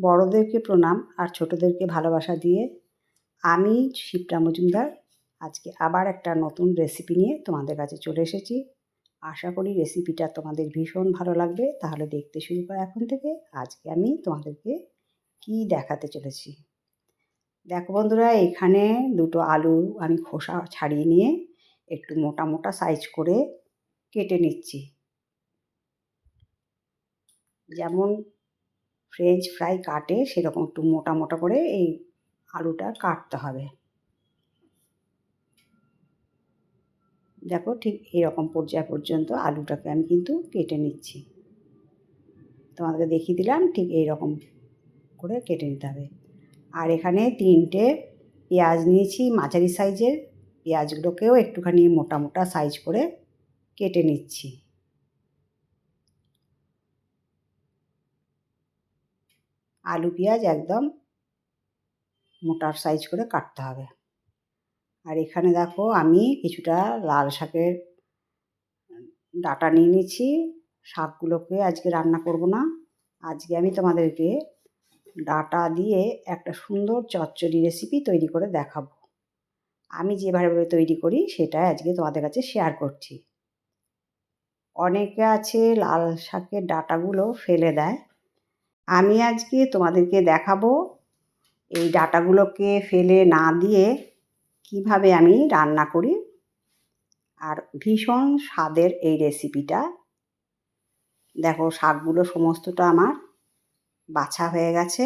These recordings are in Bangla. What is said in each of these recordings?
বড়োদেরকে প্রণাম আর ছোটোদেরকে ভালোবাসা দিয়ে আমি শিবরা মজুমদার আজকে আবার একটা নতুন রেসিপি নিয়ে তোমাদের কাছে চলে এসেছি। আশা করি রেসিপিটা তোমাদের ভীষণ ভালো লাগবে। তাহলে দেখতে শুরু করো এখন থেকে। আজকে আমি তোমাদেরকে কি দেখাতে চলেছি। দেখো বন্ধুরা, এখানে দুটো আলু আমি খোসা ছাড়িয়ে নিয়ে একটু মোটা মোটা সাইজ করে কেটে নিচ্ছি। যেমন ফ্রেঞ্চ ফ্রাই কাটে, সেরকম একটু মোটা মোটা করে এই আলুটা কাটতে হবে। দেখো ঠিক এরকম পর্যায় পর্যন্ত আলুটাকে আমি কিন্তু কেটে নিচ্ছি। তোমাদেরকে দেখিয়ে দিলাম ঠিক এইরকম করে কেটে নিতে হবে। আর এখানে তিনটে পেঁয়াজ নিয়েছি মাঝারি সাইজের পেঁয়াজগুলোকেও একটুখানি মোটা মোটা সাইজ করে কেটে নিচ্ছি। আলু, পেঁয়াজ একদম মোটার সাইজ করে কাটতে হবে। আর এখানে দেখো আমি কিছুটা লাল শাকের ডাটা নিয়ে নিয়েছি শাকগুলোকে আজকে রান্না করব না। আজকে আমি তোমাদেরকে ডাটা দিয়ে একটা সুন্দর চচ্চড়ি রেসিপি তৈরি করে দেখাবো। আমি যেভাবে তৈরি করি সেটাই আজকে তোমাদের কাছে শেয়ার করছি। অনেকে আছে লাল শাকের ডাটাগুলো ফেলে দেয়। আমি আজকে তোমাদেরকে দেখাবো এই ডাটাগুলোকে ফেলে না দিয়ে কীভাবে আমি রান্না করি আর ভীষণ স্বাদের এই রেসিপিটা। দেখো, শাকগুলো সমস্তটা আমার বাছা হয়ে গেছে।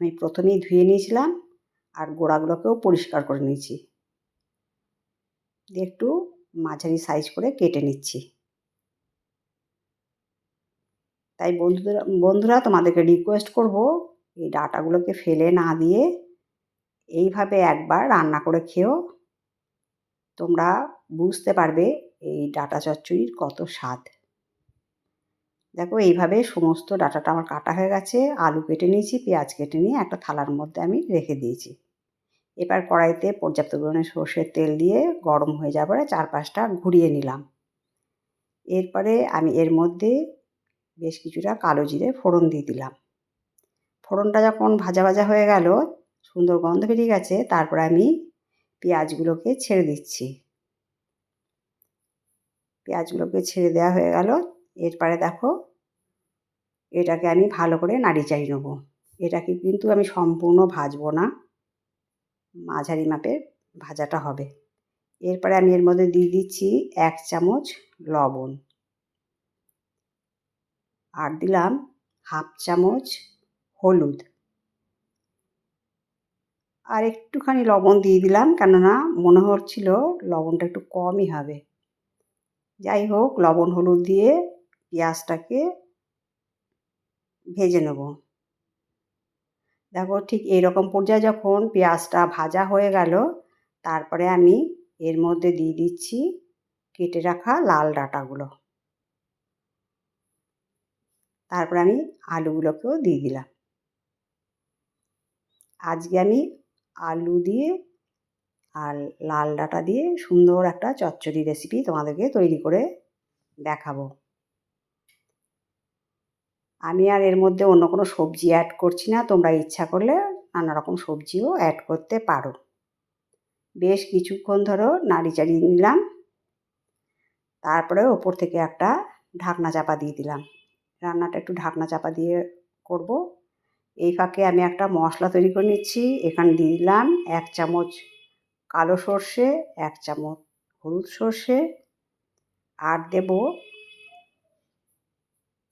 আমি প্রথমেই ধুয়ে নিয়েছিলাম আর গোড়াগুলোকেও পরিষ্কার করে নিয়েছি। একটু মাঝারি সাইজ করে কেটে নিচ্ছি। তাই বন্ধুরা বন্ধুরা তোমাদেরকে রিকোয়েস্ট করব, এই ডাটাগুলোকে ফেলে না দিয়ে এইভাবে একবার রান্না করে খেও। তোমরা বুঝতে পারবে এই ডাটা চচ্চড়ির কত স্বাদ। দেখো এইভাবে সমস্ত ডাটাটা আমার কাটা হয়ে গেছে, আলু কেটে নিয়েছি, পেঁয়াজ কেটে নিয়ে একটা থালার মধ্যে আমি রেখে দিয়েছি। এবার কড়াইতে পর্যাপ্ত পরিমাণে সর্ষের তেল দিয়ে গরম হয়ে যাওয়ার পরে চার পাঁচটা ঘুরিয়ে নিলাম। এরপরে আমি এর মধ্যে বেশ কিছুটা কালো জিরে ফোড়ন দিয়ে দিলাম। ফোড়নটা যখন ভাজা ভাজা হয়ে গেল, সুন্দর গন্ধ বেরিয়ে গেছে, তারপর আমি পেঁয়াজগুলোকে ছেড়ে দিচ্ছি। পেঁয়াজগুলোকে ছেড়ে দেওয়া হয়ে গেল। এরপরে দেখো, এটাকে আমি ভালো করে নাড়ি চাই নেব। এটাকে কিন্তু আমি সম্পূর্ণ ভাজবো না। মাঝারি মাপের ভাজাটা হবে। এরপরে আমি এর মধ্যে দিয়ে দিচ্ছি এক চামচ লবণ। আর দিলাম হাফ চামচ হলুদ। আর একটুখানি লবণ দিয়ে দিলাম, কেননা মনে হচ্ছিল লবণটা একটু কমই হবে। যাই হোক, লবণ হলুদ দিয়ে পেঁয়াজটাকে ভেজে নেব। দেখো ঠিক এইরকম পর্যায়ে যখন পেঁয়াজটা ভাজা হয়ে গেল, তারপরে আমি এর মধ্যে দিয়ে দিচ্ছি কেটে রাখা লাল ডাঁটাগুলো। তারপর আমি আলুগুলোকেও দিয়ে দিলাম। আজকে আমি আলু দিয়ে আর লাল ডাঁটা দিয়ে সুন্দর একটা চচ্চড়ি রেসিপি তোমাদেরকে তৈরি করে দেখাবো। আমি আর এর মধ্যে অন্য কোনো সবজি অ্যাড করছি না, তোমরা ইচ্ছা করলে নানা রকম সবজিও অ্যাড করতে পারো। বেশ কিছুক্ষণ ধরো নাড়ি চাড়িয়ে নিলাম, তারপরে ওপর থেকে একটা ঢাকনা চাপা দিয়ে দিলাম। রান্নাটা একটু ঢাকনা চাপা দিয়ে করব। এই ফাঁকে আমি একটা মশলা তৈরি করে নিচ্ছি। এখানে দিয়ে দিলাম এক চামচ কালো সর্ষে, এক চামচ হলুদ সর্ষে আর দেব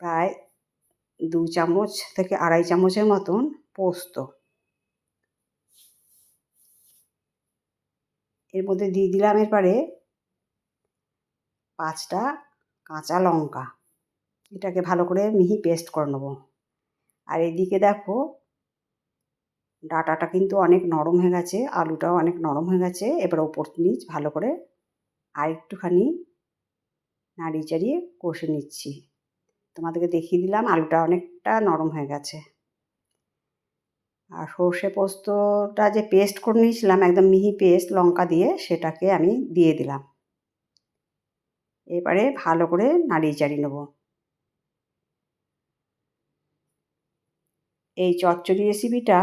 প্রায় দু চামচ থেকে আড়াই চামচের মতন পোস্ত। এর মধ্যে দিয়ে দিলাম এরপরে পাঁচটা কাঁচা লঙ্কা। এটাকে ভালো করে মিহি পেস্ট করে নেব। আর এদিকে দেখো, ডাটাটা কিন্তু অনেক নরম হয়ে গেছে, আলুটাও অনেক নরম হয়ে গেছে, এবার ওপর নিচ ভালো করে আর একটুখানি নাড়িয়ে চাড়িয়ে কষে নিচ্ছি। তোমাদেরকে দেখিয়ে দিলাম, আলুটা অনেকটা নরম হয়ে গেছে। আর সর্ষে পোস্তটা যে পেস্ট করে নিয়েছিলাম, একদম মিহি পেস্ট লঙ্কা দিয়ে, সেটাকে আমি দিয়ে দিলাম। এবারে ভালো করে নাড়িয়ে চাড়িয়ে নেব। এই চচ্চড়ি রেসিপিটা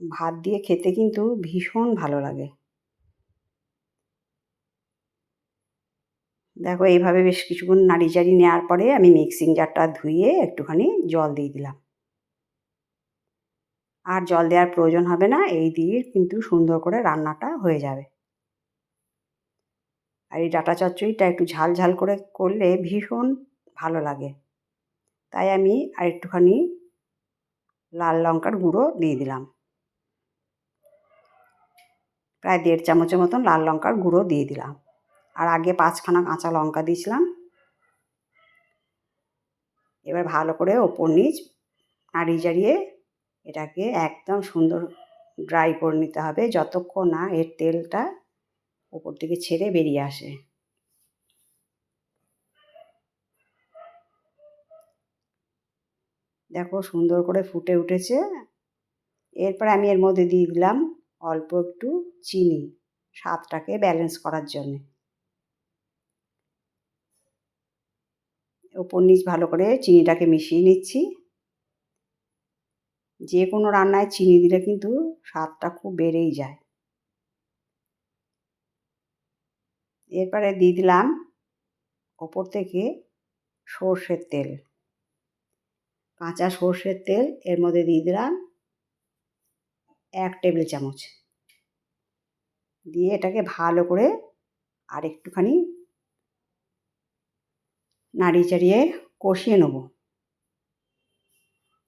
ভাত দিয়ে খেতে কিন্তু ভীষণ ভালো লাগে। দেখো, এইভাবে বেশ কিছুক্ষণ নাড়ি চাড়ি নেওয়ার পরে আমি মিক্সিং জারটা ধুয়ে একটুখানি জল দিয়ে দিলাম। আর জল দেওয়ার প্রয়োজন হবে না, এই দিয়ে কিন্তু সুন্দর করে রান্নাটা হয়ে যাবে। আর এই ডাটা চচ্চড়িটা একটু ঝাল ঝাল করে করলে ভীষণ ভালো লাগে। তাই আমি আর একটুখানি লাল লঙ্কার গুঁড়ো দিয়ে দিলাম। প্রায় দেড় চামচের মতন লাল লঙ্কার গুঁড়ো দিয়ে দিলাম। আর আগে পাঁচখানা কাঁচা লঙ্কা দিয়েছিলাম। এবার ভালো করে ওপর নিচ নাড়িয়ে চাড়িয়ে এটাকে একদম সুন্দর ড্রাই করে নিতে হবে, যতক্ষণ না এর তেলটা ওপর থেকে ছেড়ে বেরিয়ে আসে। দেখো সুন্দর করে ফুটে উঠেছে। এরপরে আমি এর মধ্যে দিয়ে দিলাম অল্প একটু চিনি স্বাদটাকে ব্যালেন্স করার জন্যে। ওপর নিচ ভালো করে চিনিটাকে মিশিয়ে নিচ্ছি। যে কোনো রান্নায় চিনি দিলে কিন্তু স্বাদটা খুব বেড়েই যায়। এরপরে দিয়ে দিলাম ওপর থেকে সর্ষের তেল। কাঁচা সর্ষের তেল, এর মধ্যে দিয়ে দিলাম এক টেবিল চামচ। দিয়ে এটাকে ভালো করে আর একটুখানি নাড়িয়ে চাড়িয়ে কষিয়ে নেব।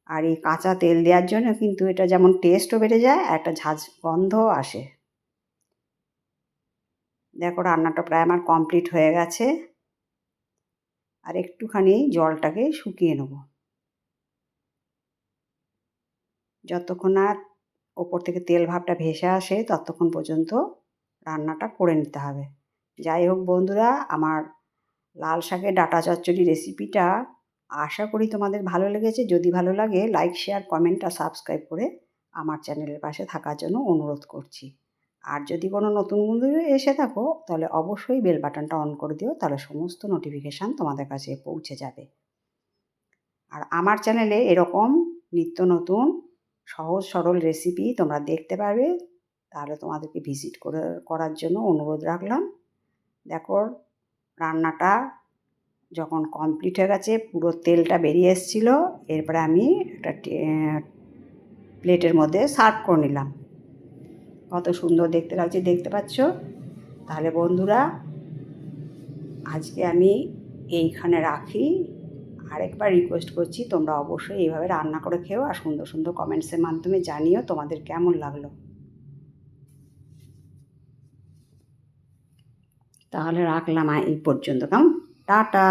আর এই কাঁচা তেল দেওয়ার জন্য কিন্তু এটা যেমন টেস্টও বেড়ে যায় আর একটা ঝাঁঝ গন্ধও আসে। দেখো রান্নাটা প্রায় আমার কমপ্লিট হয়ে গেছে। আর একটুখানি জলটাকে শুকিয়ে নেব। যতক্ষণ না ওপর থেকে তেল ভাবটা ভেসে আসে, ততক্ষণ পর্যন্ত রান্নাটা করে নিতে হবে। যাই হোক বন্ধুরা, আমার লাল শাকের ডাটা চচ্চড়ি রেসিপিটা আশা করি তোমাদের ভালো লেগেছে। যদি ভালো লাগে লাইক শেয়ার কমেন্ট আর সাবস্ক্রাইব করে আমার চ্যানেলের পাশে থাকার জন্য অনুরোধ করছি। আর যদি কোনো নতুন বন্ধু এসে থাকো, তাহলে অবশ্যই বেল বাটনটা অন করে দিও, তাহলে সমস্ত নোটিফিকেশান তোমাদের কাছে পৌঁছে যাবে। আর আমার চ্যানেলে এরকম নিত্য নতুন সহজ, সরল রেসিপি তোমরা দেখতে পারবে। তাহলে তোমাদেরকে ভিজিট করে, করার জন্য অনুরোধ রাখলাম। দেখো, রান্নাটা যখন কমপ্লিট হয়ে গেছে, পুরো তেলটা বেরিয়ে এসেছিল, এরপরে আমি একটা প্লেটের মধ্যে সার্ভ করে নিলাম। কত সুন্দর দেখতে লাগছে, দেখতে পাচ্ছ? তাহলে বন্ধুরা, আজকে আমি এইখানে রাখি। আরেকবার রিকোয়েস্ট করছি, তোমরা অবশ্যই এইভাবে রান্না করে খেও আর সুন্দর সুন্দর কমেন্টসের মাধ্যমে জানিও তোমাদের কেমন লাগল। তাহলে রাখলাম এই পর্যন্ত। কেমন? টাটা।